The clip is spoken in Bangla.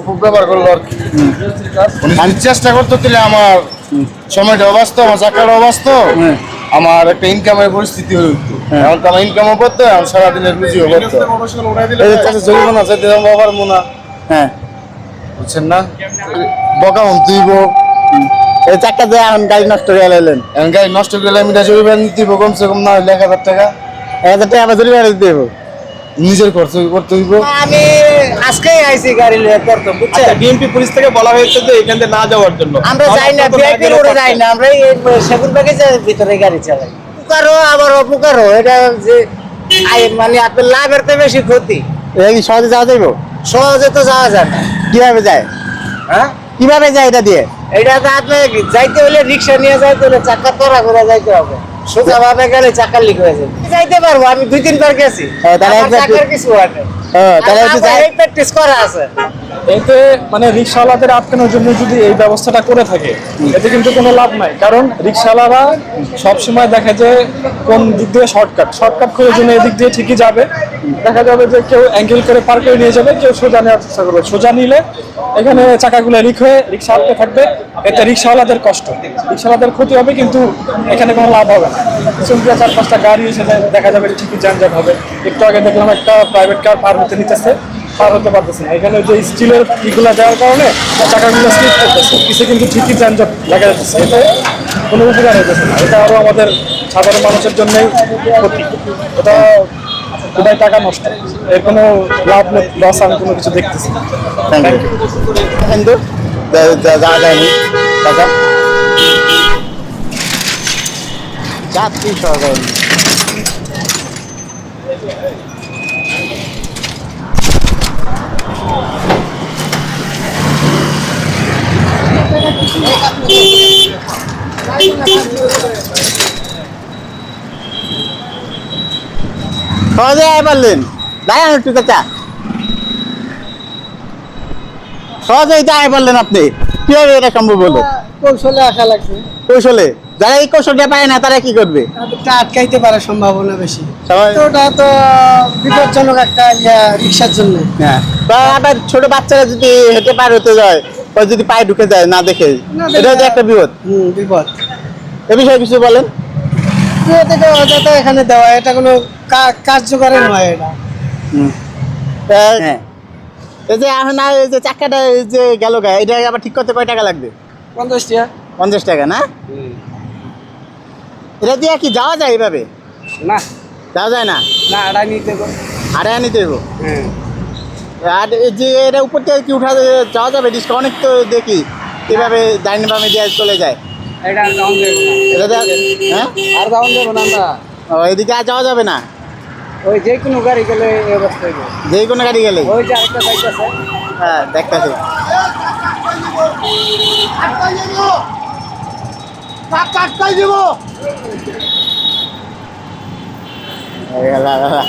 অপব্যবহার করল আর কি। আমি চেষ্টা করতে দিলে আমার সময়টা অবাস্ত আমার চাকাটা অবাস্ত হ্যাঁ। আমার একটা ইনকামের পরিস্থিতি হয়ে। উঠতো এখন তো আমার ইনকামও করতে হয়, এখন সারাদিনের রুজিও করতে হয়। জরিমানা চাইতে বাবার মোনা। হ্যাঁ। বুঝছেন না? বকা হন তুইব এই চারটা দিয়ে এখন গাড়ি নষ্ট করে এলেন এখন গাড়ি নষ্ট করলে আমি জরিমানা দিতে কমসে কম না হইলে এক হাজার টাকা। এক হাজার টাকা আবার জরিমানা দিতে দেবো নিজের খরচ করতে হইব। আমি আজকেই আইছি গাড়ি লয়ে প্রথম বুঝছেন? বিএনপি পুলিশ থেকে বলা হয়েছে যে এখান থেকে না যাওয়ার জন্য। আমরা যাই না ভিআইপি রোডে যাই না আমরা এই সেগুন বাগিচার ভিতরে গাড়ি চালাই। পুকারো আবার অপুকারো এটা যে আই মানে আপনার লাভের তো বেশি ক্ষতি। কি সহজে যাওয়া যাইব? সহজে তো যাওয়া যায় না। কীভাবে যায়? হ্যাঁ? কীভাবে যায় এটা দিয়ে? এটা তো আপনি যাইতে হলে রিক্সা নিয়ে যাইতে হলে চাকা তোরা করে যাইতে হবে। সোজা ভাবে গেলে চাকার লিক হয়ে যাবে। যাইতে পারব আমি দুই তিনবার গেছি। চাকার কিছু হয় না তাহলে প্র্যাকটিস করা আছে। এতে মানে রিক্সাওয়ালাদের আটকানোর জন্য যদি এই ব্যবস্থাটা করে থাকে, এতে কিন্তু কোনো লাভ নাই। কারণ রিক্সাওয়ালারা সবসময় দেখা যায় কোন দিক দিয়ে শর্টকাট। শর্টকাট করে জন্য এদিক দিয়ে ঠিকই যাবে। দেখা যাবে যে কেউ অ্যাঙ্গেল করে পার করে নিয়ে যাবে, কেউ সোজা নেওয়ার চেষ্টা করবে। সোজা নিলে এখানে চাকাগুলো লিক হয়ে রিক্সা আটকে থাকবে। এতে রিক্সাওয়ালাদের কষ্ট। রিক্সাওয়ালাদের ক্ষতি হবে কিন্তু এখানে কোনো লাভ হবে না। চার পাঁচটা গাড়ি এসে দেখা যাবে যে ঠিকই যানজট হবে। একটু আগে দেখলাম একটা প্রাইভেট কার পার হতে নিতেছে। পার হতে পারতেছে না। এখানে যে স্টিলের ইগুলা দেওয়ার কারণে চাকাগুলো স্লিপ করতেছে। কিছু কিন্তু ঠিকই যানজট দেখা যাচ্ছে। এতে কোনো উপকার হতেছে না। এটা আরও আমাদের সাধারণ মানুষের জন্যই ক্ষতি। এটা কোথায় টাকা নষ্ট। এর কোনো লাভ লস আমি কোনো কিছু দেখতেছি কিন্তু যা- যায়নি টাকা। সহ যায়নি সহজে পারলেন। দাঁড়ান একটু চাচা সহজেই আয় পারলেন আপনি। কীভাবে এটা সম্ভব হলো? কৌশলে আসা লাগছে। কৌশলে? যারা এই কৌশলটা পায় না তারা কি করবে? আটকাইতে পারার সম্ভাবনা বেশি। ওটা তো বিপজ্জনক একটা ইয়া রিক্সার জন্য। হ্যাঁ। বা আবার ছোট বাচ্চারা যদি হেঁটে পার হতে যায় বা যদি পায়ে ঢুকে যায় না দেখে এটা তো একটা বিপদ। হুম বিপদ। এ বিষয়ে কিছু বলেন। তো এখানে দেওয়া এটা কোনো কার্যকরী নয় এটা। হ্যাঁ। এই যে এখন আর এই যে চাকাটা এই যে গেল গা এটা আবার ঠিক করতে কয় টাকা লাগবে? পঞ্চাশ টাকা। পঞ্চাশ টাকা না? এটা দিয়ে কি যাওয়া যায় এইভাবে না। যাওয়া যায় না? না এটা নিতে। আড়াই নিতে দেবো হ্যাঁ। আর এই যে এটা উপর থেকে কি উঠা যাওয়া যাবে? ডিসকা অনেক তো দেখি এভাবে ডাইনে বামে দিয়ে চলে যায়। এটা আর যাওয়া যাবে না। এটা হ্যাঁ? আর যাওয়া যাবে না আমরা। ও এদিকে আর যাওয়া যাবে না? ওই যে কোনো গাড়ি গেলে এই অবস্থা যে কোনো গাড়ি গেলে? ওই যে আরেকটা সাইড আছে। হ্যাঁ দেখতেছি। গেলা, গেলা।